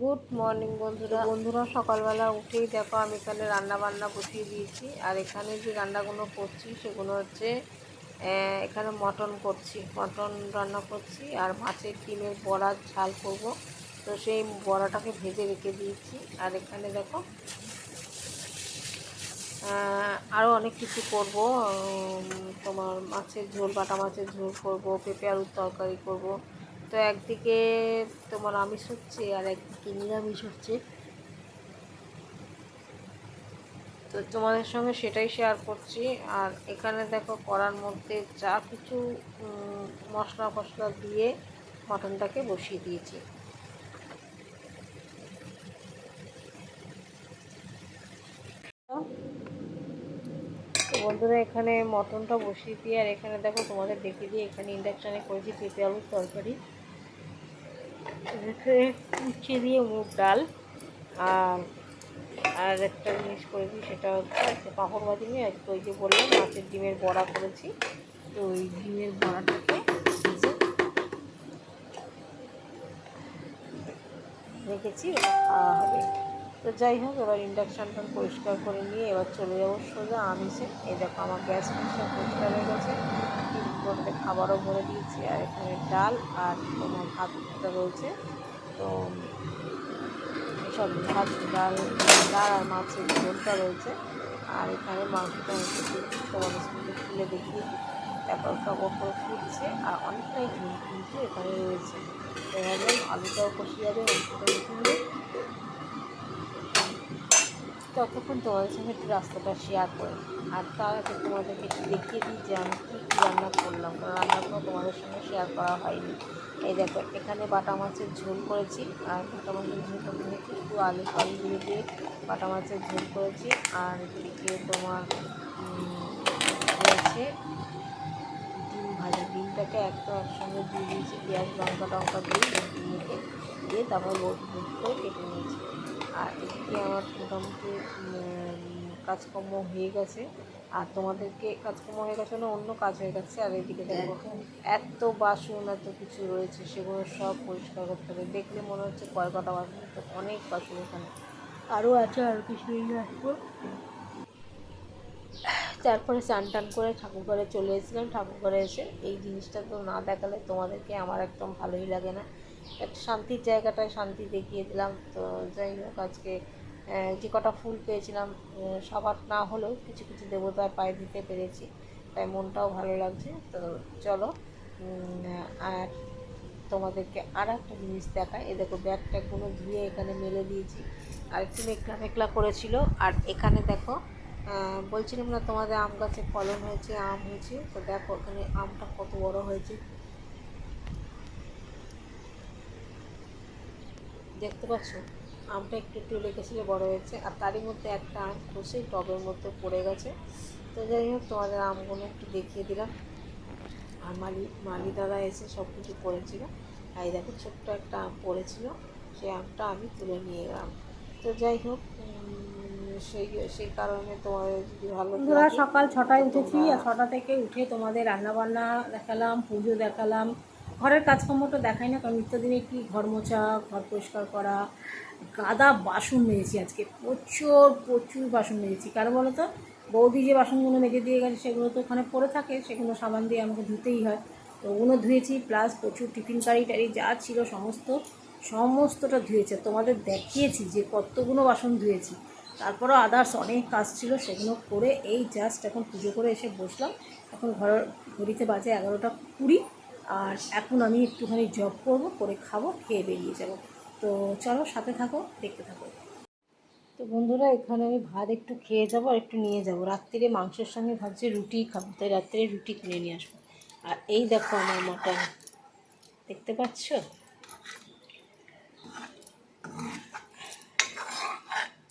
Good morning বন্ধুরা। বন্ধুরা, সকালবেলা উঠেই দেখো, আমি এখানে রান্না বান্না বসিয়ে দিয়েছি। আর এখানে যে রান্নাগুলো করছি, সেগুলো হচ্ছে এখানে মটন করছি। মটন রান্না করছি, আর মাছের ডিমের বড়ার ঝাল করব। তো সেই বড়াটাকে ভেজে রেখে দিয়েছি। আর এখানে দেখো আরও অনেক কিছু করব। তোমার মাছের ঝোল, বাটা মাছের ঝোল করব, পেঁপে আলুর তরকারি করব। তো একদিকে তোমার আমিষ হচ্ছে আর একদিকে নিরামিষ হচ্ছে। তো তোমাদের সঙ্গে সেটাই শেয়ার করছি। আর এখানে দেখো কড়ার মধ্যে যা কিছু মশলা ফসলা দিয়ে মটনটাকে বসিয়ে দিয়েছি। বন্ধুরা, এখানে মটনটা বসিয়ে দিয়ে, আর এখানে দেখো তোমাদের দেখিয়ে দিয়ে, এখানে ইন্ডাকশানে করেছি পেঁপে আলুর তরকারি। এখানে উচ্ছে দিয়ে মুগ ডাল আর আর একটা জিনিস করেছি সেটা হচ্ছে একটা পাঁপড় ভাজি নিয়ে, আজকে ওই যে বললাম, মাছের ডিমের বড়া করেছি। তো ওই ডিমের বড়াটাকে রেখেছি হবে। তো যাই হোক, এবার ইন্ডাকশানটা পরিষ্কার করে নিয়ে এবার চলে যাব সোজা আমিষে। এই দেখো, আমার গ্যাস পরিষ্কার পরিষ্কার হয়ে গেছে। বলতে খাবারও ভরে দিয়েছি, আর এখানে ডাল আর তোমার ভাতটা রয়েছে। তো সব ভাত, ডাল ডাল আর মাছের ঝোলটা রয়েছে। আর এখানে মাংসটা হচ্ছে তোমাদের সঙ্গে খুলে দিই। তারপর করে ফুটছে আর অনেকটাই ঝোল কিন্তু এখানে রয়েছে। ভাবলাম আলুটাও কষি যাবে দেখে ততক্ষণ তোমাদের সঙ্গে একটু রাস্তাটা শেয়ার করে আর তার আগে তোমাদেরকে একটু দেখিয়ে দিই যে আমি কী কী রান্না করলাম। কারণ রান্নাগুলো তোমাদের সঙ্গে শেয়ার করা হয়নি। এই দেখো, এখানে বাটা মাছের ঝোল করেছি। আর বাটা মাছের ঝোলটা দিয়েছি একটু আলু ফালু দিয়ে দিয়ে বাটা মাছের ঝোল করেছি। আর এদিকে তোমার রয়েছে ডিম ভাজা। ডিমটাকে একটা একসঙ্গে দিয়ে দিয়েছি। পেঁয়াজ লঙ্কা টঙ্কা দিয়ে দিয়ে তারপর গোট করে কেটে নিয়েছি। আর এদিকে আমার মোটামুটি কাজকর্ম হয়ে গেছে। আর তোমাদেরকে কাজকর্ম হয়ে গেছে না অন্য কাজ হয়ে গেছে। আর এদিকে দেখো এত বাসন এত কিছু রয়েছে সেগুলো সব পরিষ্কার করতে হবে। দেখলে মনে হচ্ছে কয় কটা বাসন তো অনেক বাসন এখানে। আরও আছে আর কিছু নিয়ে আসব। তারপরে স্নান টান করে ঠাকুর ঘরে চলে এসেছিলাম। ঠাকুর ঘরে এসে এই জিনিসটা তো না দেখালে তোমাদেরকে আমার একদম ভালোই লাগে না। একটা শান্তির জায়গাটায় শান্তি দেখিয়ে দিলাম। তো যাই হোক, আজকে যে কটা ফুল পেয়েছিলাম সবার না হলেও কিছু কিছু দেবতার পায়ে দিতে পেরেছি। তাই মনটাও ভালো লাগছে। তো চলো আর তোমাদেরকে আর একটা জিনিস দেখায় এ দেখো ব্যাগ ট্যাগগুলো ধুয়ে এখানে মেলে দিয়েছি। আর একটু মেঘলা মেঘলা করেছিল। আর এখানে দেখো বলছিলাম না তোমাদের আম গাছে ফলন হয়েছে, আম হয়েছে। তো দেখো, এখানে আমটা কত বড় হয়েছে। দেখতে পাচ্ছ? আমটা একটু একটু লেগেছিল বড় হয়েছে। আর তারই মধ্যে একটা আম খসে টবের মধ্যে পড়ে গেছে। তো যাই হোক, তোমাদের আমগুলো একটু দেখিয়ে দিলাম। আর মালি মালি দাদা এসে সব কিছু আর এই দেখো, ছোট্ট একটা আম পড়েছিল। সেই আমটা আমি তুলে নিয়ে গেলাম তো যাই হোক সেই সেই কারণে তোমার যদি ভালো সকাল ছটায় উঠেছি। আর ছটা থেকে উঠে তোমাদের রান্না বান্না দেখালাম, পুজো দেখালাম। ঘরের কাজকর্মটা দেখাই না, কারণ নিত্যদিনে কি ঘর মোছা, ঘর পরিষ্কার করা, গাদা বাসন মেজেছি আজকে, প্রচুর প্রচুর বাসন মেজেছি। কারণ বলো তো বৌদি যে বাসনগুলো মেজে দিয়ে গেছে, সেগুলো তো ওখানে পড়ে থাকে, সেগুলো সাবান দিয়ে আমাকে ধুতেই হয়। তো ওগুলো ধুয়েছি প্লাস প্রচুর টিফিন কারি টারি যা ছিল সমস্ত, সমস্তটা ধুয়েছে। তোমাদের দেখিয়েছি যে কতগুলো বাসন ধুয়েছি। তারপরও আদার্স অনেক কাজ ছিল, সেগুলো করে এই জাস্ট এখন পুজো করে এসে বসলাম। এখন ঘর ঘড়িতে বাজে এগারোটা কুড়ি। আর এখন আমি একটুখানি জব করব, করে খাব, খেয়ে বেরিয়ে যাব। তো চলো সাথে থাকো, দেখতে থাকো। তো বন্ধুরা, এখানে আমি ভাত একটু খেয়ে যাব আর একটু নিয়ে যাব। রাত্রিরে মাংসের সঙ্গে ভাবছি রুটি খাব, তাই রাত্রিরে রুটি কিনে নিয়ে আসব। আর এই দেখো আমার মটন দেখতে পাচ্ছ?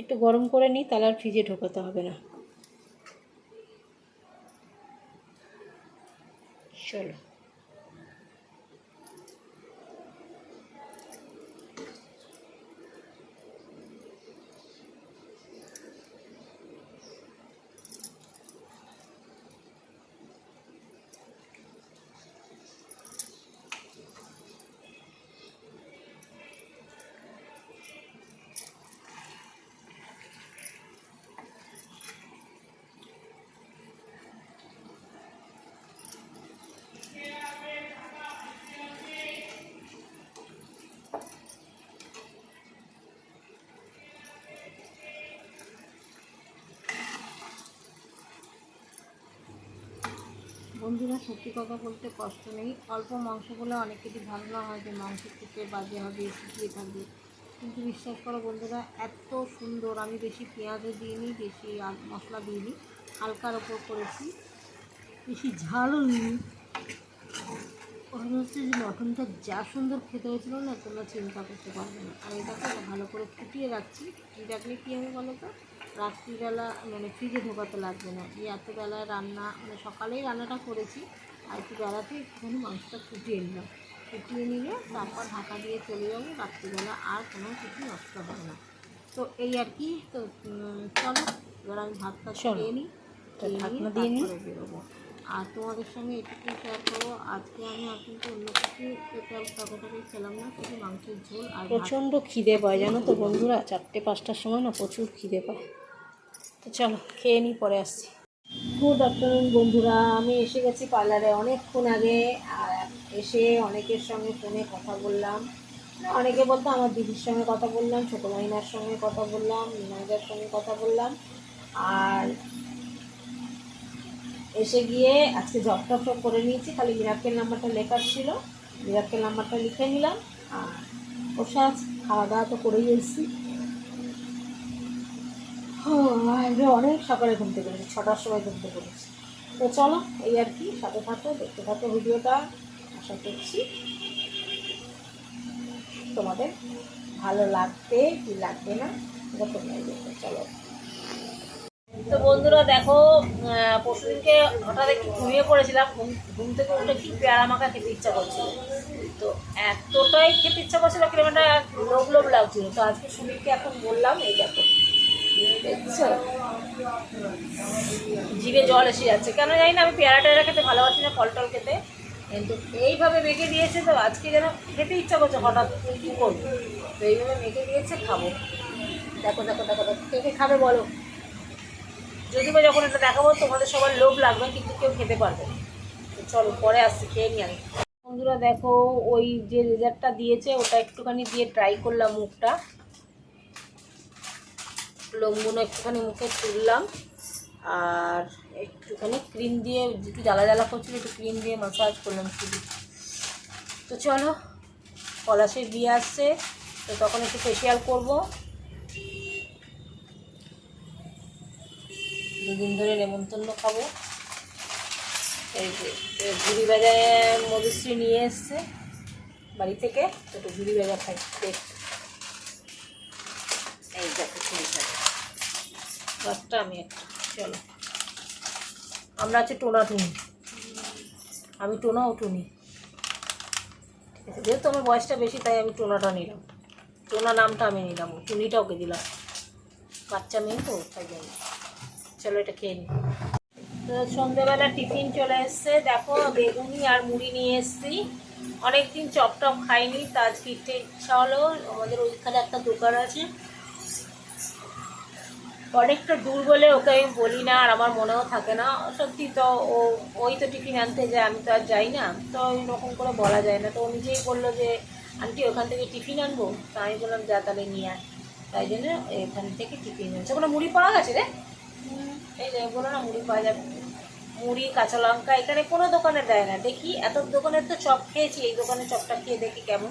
একটু গরম করে নিই, তাহলে আর ফ্রিজে ঢোকাতে হবে না। চলো। বন্ধুরা, সত্যি কথা বলতে কষ্ট নেই। অল্প মাংস বলে অনেকেরই ধারণা হয় যে মাংস খেতে বাজে হবে শুকিয়ে থাকবে। কিন্তু বিশ্বাস করো বন্ধুরা, এত সুন্দর, আমি বেশি পেঁয়াজও দিইনি, বেশি মশলা দিইনি, হালকার ওপর করেছি। বেশি ঝালও দিইনি। মনে হচ্ছে যে মটনটা যা সুন্দর খেতে হয়েছিল না তোমরা চিন্তা করতে পারবে না। আর এটাকে ভালো করে ফুটিয়ে রাখছি। ফুটিয়ে রাখলে কী হবে বলো তো? রাত্রিবেলা মানে ফ্রিজে ঢোকাতে লাগবে না। এই এত বেলায় রান্না মানে সকালেই রান্নাটা করেছি আর একটু বেলাতে একটুখানি মাংসটা ফুটিয়ে নিলাম। ফুটিয়ে নিলে তারপর ঢাকা দিয়ে চলে যাব। রাত্রিবেলা আর কোনো কিছু নষ্ট হবে না। তো এই আর কি তো চলো এবার আমি ভাতটা। খেয়ে নিই খেয়ে নিই। বেরোবো। আর তোমাদের সঙ্গে এটুকু শেয়ার করব। আজকে আমি আর কিন্তু অন্য কিছু ততটাই খেলাম না, শুধু মাংসের ঝোল আর। প্রচণ্ড খিদে পায়, জানো তো বন্ধুরা? চারটে, পাঁচটার সময় না প্রচুর খিদে পায়। তো চলো, খেয়ে নিই পরে আসছি। গুড আফটারনুন বন্ধুরা, আমি এসে গেছি পার্লারে অনেকক্ষণ আগে, আর এসে অনেকের সঙ্গে ফোনে কথা বললাম। অনেকে বলতো আমার দিদির সঙ্গে কথা বললাম, ছোটো মাইনার সঙ্গে কথা বললাম মিনাজার সঙ্গে কথা বললাম। আর এসে গিয়ে আজকে জব টপ করে নিয়েছি, খালি মিরাক্কেল নাম্বারটা লেখার ছিল। মিরাক্কেল নাম্বারটা লিখে নিলাম, আর বসে আছি খাওয়া দাওয়া তো করেই এসেছি। হ্যাঁ অনেক সকালে ঘুম থেকে ছটার সময় ঘুম থেকে করেছি তো চলো, এই আর কি, সাথে থাকো, দেখতে থাকো ভিডিওটা, আশা করছি তোমাদের ভালো লাগবে কি লাগবে না, এটা দেখবে। চলো। তো বন্ধুরা দেখো পরশুদিনকে হঠাৎ একটু ঘুমিয়ে পড়েছিলাম, ঘুম ঘুম থেকে উঠে কি পেয়ারা মাখা খেতে ইচ্ছা করছিল। তো এতটাই খেতে ইচ্ছা করছিল একটা লোভ লোভ লাগছিল। তো আজকে সুমিতকে এখন বললাম, এই দেখো জিভে জল এসে যাচ্ছে। কেন জানি না, আমি পেয়ারা টেয়ারা খেতে ভালোবাসি না, ফল টল খেতে। কিন্তু এইভাবে মেখে দিয়েছে তো আজকে যেন খেতে ইচ্ছা করছে, হঠাৎ কী করব? তো এইভাবে মেখে দিয়েছে, খাব। দেখো দেখো দেখো দেখো, কে কে খাবে বলো? যদি বা যখন এটা দেখাবো, তোমাদের সবার লোভ লাগবে, কিন্তু কেউ খেতে পারবে না। চলো, পরে আসছি, খেয়ে নিই আমি বন্ধুরা, দেখো, ওই যে রেজাল্টটা দিয়েছে, ওটা একটুখানি দিয়ে ট্রাই করলাম মুখটা। লোমগুলো একটুখানি মুখে তুললাম, আর একটুখানি ক্রিম দিয়ে, একটু জ্বালা জ্বালা করছিল, একটু ক্রিম দিয়ে মাসাজ করলাম শুধু। তো চলো পলাশের বিয়ে আসছে, তো তখন একটু ফেসিয়াল করব। দুদিন ধরে নেমন্তন্ন খাব। এই যে ঝুড়ি বাজারে মধুশ্রী নিয়ে এসছে বাড়ি থেকে একটু ঝুড়ি বাজা খাই এই দেখো দশটা আমি চলো। আমরা আছে টোনা টুনি। আমি টোনা, ও টুনি। যেহেতু আমার বয়সটা বেশি, তাই আমি টোনাটা নিলাম। টোনা নামটা আমি নিলাম টুনিটা ওকে দিলাম। বাচ্চা মেয়ে তো, তাই জন্য। চলো এটা খেয়ে নিই। তো সন্ধ্যেবেলা টিফিন চলে এসছে। দেখো, বেগুনি আর মুড়ি নিয়ে এসছি। অনেকদিন চপ টপ খাইনি, তা আজকে ইচ্ছা হলো আমাদের ওইখানে একটা দোকান আছে। অনেকটা দূর বলে ওকে আমি বলি না, আর আমার মনেও থাকে না। সত্যি তো ও, ওই তো টিফিন আনতে যায়, আমি তো আর যাই না। তো ওই রকম করে বলা যায় না। তো ও নিজেই বলল যে, আন্টি, ওখান থেকে টিফিন আনব? তা আমি বললাম, যা তাহলে নিয়ে আয়। তাই জন্য এখান থেকে টিফিন আনছে ওখানে মুড়ি পাওয়া গেছে রে? এই বলো না মুড়ি পাওয়া যাবে মুড়ি, কাঁচা লঙ্কা, এখানে কোনো দোকানে দেয় না। দেখি, এত দোকানের তো চপ খেয়েছি, এই দোকানে চপটা খেয়ে দেখি কেমন।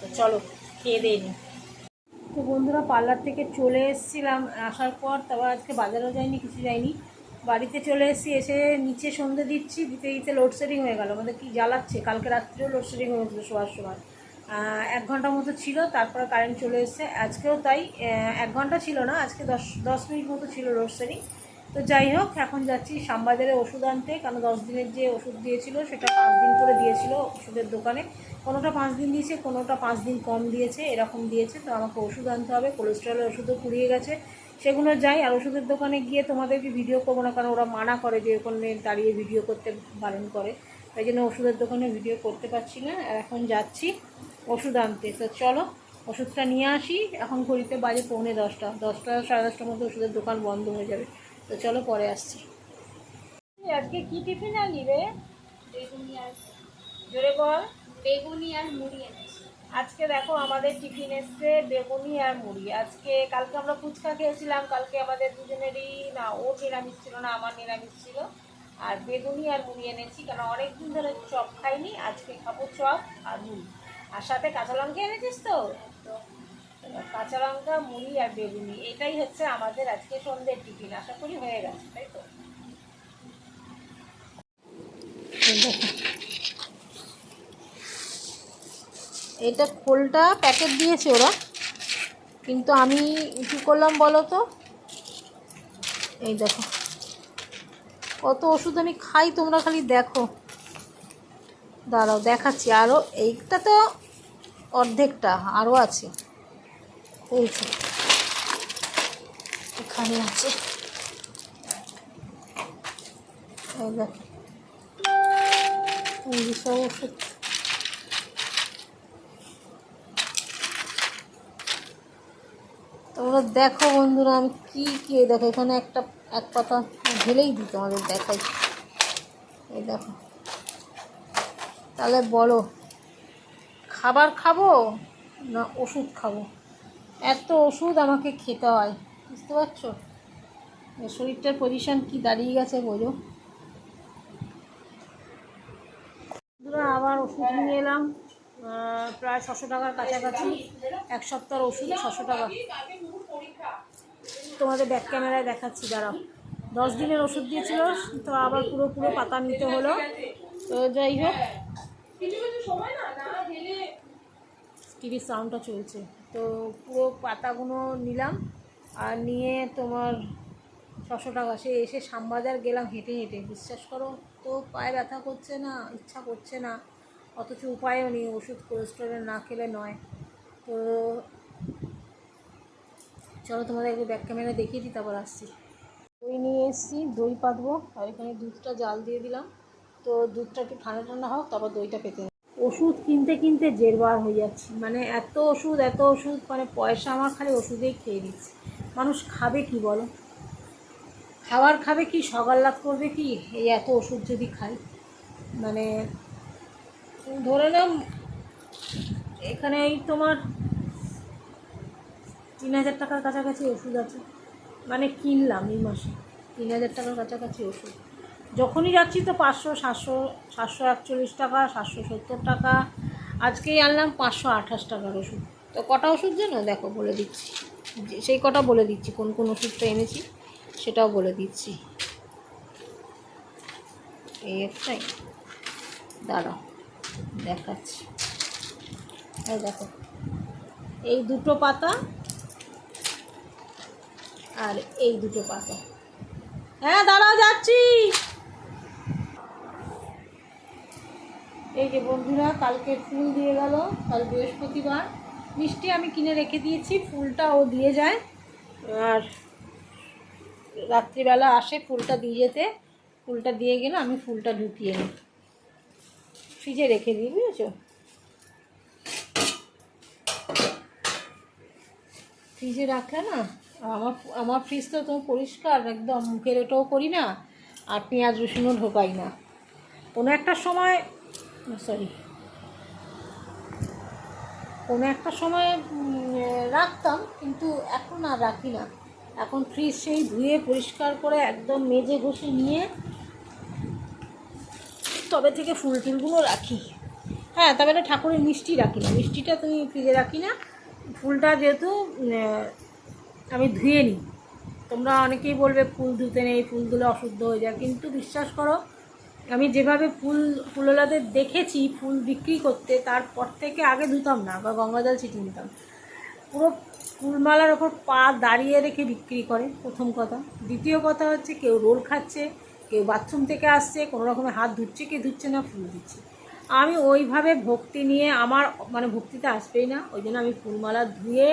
তো চলো, খেয়ে দিয়ে তো বন্ধুরা, পার্লার থেকে চলে এসেছিলাম, আসার পর, তারপর আজকে বাজারও যাইনি, কিছু যাইনি। বাড়িতে চলে এসেছি, এসে নিচে সন্ধে দিচ্ছি, দিতে দিতে লোডশেডিং হয়ে গেল। আমাদের কি জ্বালাচ্ছে? কালকে রাত্রেও লোডশেডিং হয়ে হয়েছিল শোয়ার সময়। এক ঘণ্টা মতো ছিল, তারপরে কারেন্ট চলে এসছে। আজকেও তাই এক ঘণ্টা ছিল না, আজকে দশ দশ মিনিট মতো ছিল লোডশেডিং তো যাই হোক, এখন যাচ্ছি শ্যামবাজারে ওষুধ আনতে। কারণ দশ দিনের যে ওষুধ দিয়েছিল, সেটা পাঁচ দিন করে দিয়েছিল ওষুধের দোকানে। কোনোটা পাঁচ দিন দিয়েছে, কোনোটা পাঁচ দিন কম দিয়েছে, এরকম দিয়েছে। তো আমাকে ওষুধ আনতে হবে, কোলেস্ট্রলের ওষুধও ফুরিয়ে গেছে। সেগুলো যাই, আর ওষুধের দোকানে গিয়ে তোমাদেরকে ভিডিও করব না, কারণ ওরা মানা করে যে ওখানে দাঁড়িয়ে ভিডিও করতে বারণ করে। তাই জন্য ওষুধের দোকানে ভিডিও করতে পারছি না। আর এখন যাচ্ছি ওষুধ আনতে। তো চলো, ওষুধটা নিয়ে আসি। এখন ঘড়িতে বাজে পৌনে দশটা। দশটা, সাড়ে দশটার মধ্যে ওষুধের দোকান বন্ধ হয়ে যাবে। তো চলো পরে আসছি। আজকে কি টিফিন আনলি রে? বেগুনি আর জোরে বল। বেগুনি আর মুড়ি এনেছি। আজকে দেখো আমাদের টিফিন এসছে বেগুনি আর মুড়ি। আজকে কালকে আমরা ফুচকা খেয়েছিলাম কালকে আমাদের দুজনেরই না ও নিরামিষ ছিল না আমার নিরামিষ ছিল। আর বেগুনি আর মুড়ি এনেছি কারণ অনেক দিন ধরে চপ খাইনি আজকে খাব চপ আর মুড়ি। আর সাথে কাঁচা লঙ্কা এনেছিস তো? কাঁচা লঙ্কা, মুড়ি আর বেগুনি, এটাই হচ্ছে আমাদের আজকে সন্ধ্যের টিফিন। আশা করি হয়ে গেছে, তাই তো? এটা খোলটা প্যাকেট দিয়েছে ওরা, কিন্তু আমি কী করলাম বলো তো? এই দেখো। কত ওষুধ আমি খাই, তোমরা খালি দেখো। দাঁড়াও, দেখাচ্ছি। আরও এইটা তো অর্ধেকটা আরও আছে। এই এখানে আছে। ওষুধ তোমরা দেখো বন্ধুরা, আমি কি কি দেখো, এখানে একটা এক পাতা ঢেলেই দিই তোমাদের দেখাই। এই দেখো। তাহলে বলো, খাবার খাব না ওষুধ খাব? এত ওষুধ আমাকে খেতে হয়, বুঝতে পারছ? শরীরটার পজিশন কি দাঁড়িয়ে গেছে বোঝো আবার ওষুধ নিয়ে এলাম প্রায় ছশো টাকার কাছাকাছি। এক সপ্তাহের ওষুধ ছশো টাকা। তোমাদের ব্যাক ক্যামেরায় দেখাচ্ছি, দাঁড়াও। দশ দিনের ওষুধ দিয়েছিল, তো আবার পুরো পুরো পাতা নিতে হলো। তো যাই হোক। টিভির সাউন্ডটা চলছে। তো পুরো পাতাগুলো নিলাম আর নিয়ে তোমার ছশো টাকা। সে এসে শ্যামবাজার গেলাম হেঁটে হেঁটে। বিশ্বাস করো, তো পায়ে ব্যথা করছে না, ইচ্ছা করছে না। অথচ উপায়ও নেই, ওষুধ কোলেস্ট্রলের না খেলে নয়। তো চলো তোমাদের একটু ব্যাক ক্যামেরা দেখিয়ে দিই, তারপর আসছি। দই নিয়ে এসেছি, দই পাতবো। আর এখানে দুধটা জাল দিয়ে দিলাম। তো দুধটা একটু ঠান্ডা ঠান্ডা হোক, তারপর দইটা পেতে। ওষুধ কিনতে কিনতে জেরবার হয়ে যাচ্ছি। মানে এত ওষুধ এত ওষুধ মানে পয়সা আমার খালি ওষুধেই খেয়ে দিচ্ছে মানুষ খাবে কি বলো? খাবার খাবে কি সকাল্লাত করবে কি? এই এত ওষুধ যদি খাই। মানে ধরে নাও, এখানে এই তোমার তিন হাজার টাকার কাছাকাছি ওষুধ আছে। মানে কিনলাম এই মাসে। তিন হাজার টাকার কাছাকাছি ওষুধ। যখনই যাচ্ছি তো পাঁচশো, সাতশো সাতশো একচল্লিশ টাকা, সাতশো সত্তর টাকা। আজকেই আনলাম পাঁচশো আঠাশ টাকার ওষুধ। তো কটা ওষুধ যেন? দেখো, বলে দিচ্ছি। সেই কটা বলে দিচ্ছি। কোন কোন ওষুধটা এনেছি সেটাও বলে দিচ্ছি। এই একটাই। দাঁড়াও, দেখাচ্ছি। এই দেখো, এই দুটো পাতা আর এই দুটো পাতা। হ্যাঁ দাঁড়াও, যাচ্ছি। এই যে বন্ধুরা কালকে ফুল দিয়ে গেল, কাল বৃহস্পতিবার। মিষ্টি আমি কিনে রেখে দিয়েছি, ফুলটা ও দিয়ে যায়। আর রাত্রিবেলা আসে ফুলটা দিয়ে যেতে। ফুলটা দিয়ে গেলে আমি ফুলটা ঢুকিয়ে নিই। ফ্রিজে রেখে দিই, বুঝেছ? ফ্রিজে রাখলে না আমার আমার ফ্রিজ তো তুমি পরিষ্কার, একদম মুখের এটাও করি না, আর পেঁয়াজ রসুনও ঢোকাই না। কোনো একটা সময় সরি কোনো একটা সময় রাখতাম, কিন্তু এখন আর রাখি না। এখন ফ্রিজ সেই ধুয়ে পরিষ্কার করে একদম মেজে ঘষে নিয়ে তবে থেকে ফুল টুলগুলো রাখি। হ্যাঁ তবে এটা ঠাকুরের মিষ্টি রাখি না। মিষ্টিটা তুমি ফ্রিজে রাখি না। ফুলটা যেহেতু আমি ধুয়ে নিই। তোমরা অনেকেই বলবে, ফুল ধুতে নেই, ফুল অশুদ্ধ হয়ে যায়। কিন্তু বিশ্বাস করো আমি যেভাবে ফুল, ফুলওয়ালাদের দেখেছি, ফুল বিক্রি করতে, তারপর থেকে আগে ধুতাম না, বা গঙ্গা জল ছিটিয়ে নিতাম। পুরো ফুলমালার ওপর পা দাঁড়িয়ে রেখে বিক্রি করে, প্রথম কথা। দ্বিতীয় কথা হচ্ছে, কেউ রোল খাচ্ছে, কেউ বাথরুম থেকে আসছে, কোনো রকমে হাত ধুচ্ছে কেউ ধুচ্ছে না, ফুল দিচ্ছে। আমি ওইভাবে ভক্তি নিয়ে আমার মানে ভক্তিতে আসবেই না, ওই জন্য আমি ফুলমালা ধুয়ে,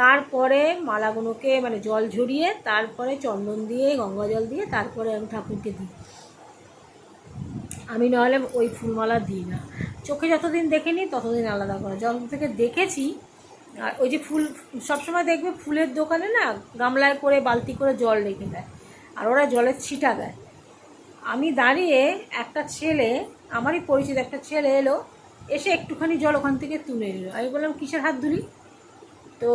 তারপরে মালাগুলোকে মানে জল ঝরিয়ে, তারপরে চন্দন দিয়ে গঙ্গা জল দিয়ে, তারপরে আমি ঠাকুরকে দিই। আমি নাহলে ওই ফুলমালা দিই না। চোখে যতদিন দেখিনি ততদিন আলাদা করে। যখন থেকে দেখেছি, আর ওই যে ফুল, সবসময় দেখবে ফুলের দোকানে না গামলায় করে, বালতি করে জল রেখে দেয়, আর ওরা জলের ছিটা দেয়। আমি দাঁড়িয়ে একটা ছেলে, আমারই পরিচিত একটা ছেলে এলো, এসে একটুখানি জল ওখান থেকে তুলে নিল। আমি বললাম, কিসের হাত ধুলি? তো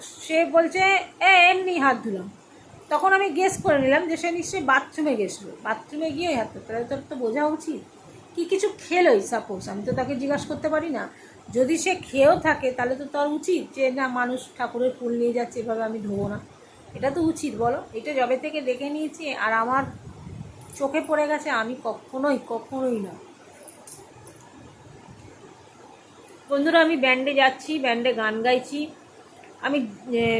সে বলছে, এ, এমনি হাত ধুলাম। তখন আমি গেস করে নিলাম যে সে নিশ্চয়ই বাথরুমে গেছিল। বাথরুমে গিয়ে হাতে তাহলে তোর তো বোঝা উচিত। কি কিছু খেলোই সাপোজ আমি তো তাকে জিজ্ঞাসা করতে পারি না। যদি সে খেয়েও থাকে, তাহলে তো তার উচিত যে, না, মানুষ ঠাকুরের ফুল নিয়ে যাচ্ছে, এভাবে আমি ধোবো না। এটা তো উচিত, বলো। এটা যবে থেকে দেখে নিয়েছি, আর আমার চোখে পড়ে গেছে, আমি কখনোই কখনোই না। বন্ধুরা, আমি ব্যান্ডে যাচ্ছি, ব্যান্ডে গান গাইছি। আমি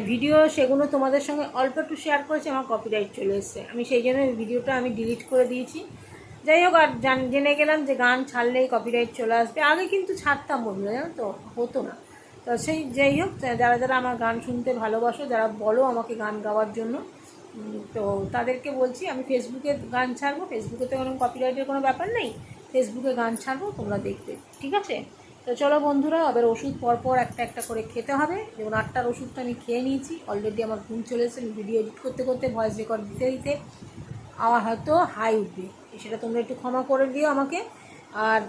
ভিডিও সেগুলো তোমাদের সঙ্গে অল্প একটু শেয়ার করেছি, আমার কপিরাইট চলে এসছে। আমি সেই জন্য ভিডিওটা আমি ডিলিট করে দিয়েছি। যাই হোক, আর জান- গেলাম যে গান ছাড়লেই কপিরাইট চলে আসবে। আগে কিন্তু ছাড়তাম বন্ধুরা জানো তো? হতো না। তো সেই, যাই হোক যারা যারা আমার গান শুনতে ভালোবাসো, যারা বলো আমাকে গান গাওয়ার জন্য তো তাদেরকে বলছি, আমি ফেসবুকে গান ছাড়বো। ফেসবুকে তো কোনো কপিরাইটের কোনো ব্যাপার নেই। ফেসবুকে গান ছাড়বো, তোমরা দেখবে। ঠিক আছে? তো চলো বন্ধুরা আবার ওষুধ পরপর একটা একটা করে খেতে হবে। যেমন আটটার ওষুধটা আমি খেয়ে নিয়েছি। অলরেডি আমার ঘুম চলে এসেছে ভিডিও এডিট করতে করতে ভয়েস রেকর্ড দিতে দিতে আমার হয়তো হাই উঠবে। সেটা তোমরা একটু ক্ষমা করে দিও আমাকে। আর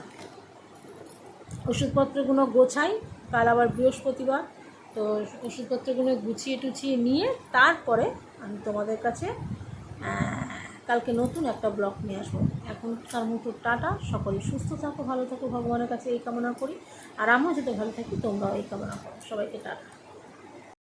ওষুধপত্রগুলো গোছাই, কাল আবার বৃহস্পতিবার। তো ওষুধপত্রগুলো গুছিয়ে টুছিয়ে নিয়ে তারপরে আমি তোমাদের কাছে কালকে নতুন একটা ব্লগ নিয়ে আসব। এখন তার মতো টাটা, সকলে সুস্থ থাকো, ভালো থাকো, ভগবানের কাছে এই কামনা করি। আর আমরা যাতে ভালো থাকি, তোমরাও এই কামনা করো। সবাইকে টাটা।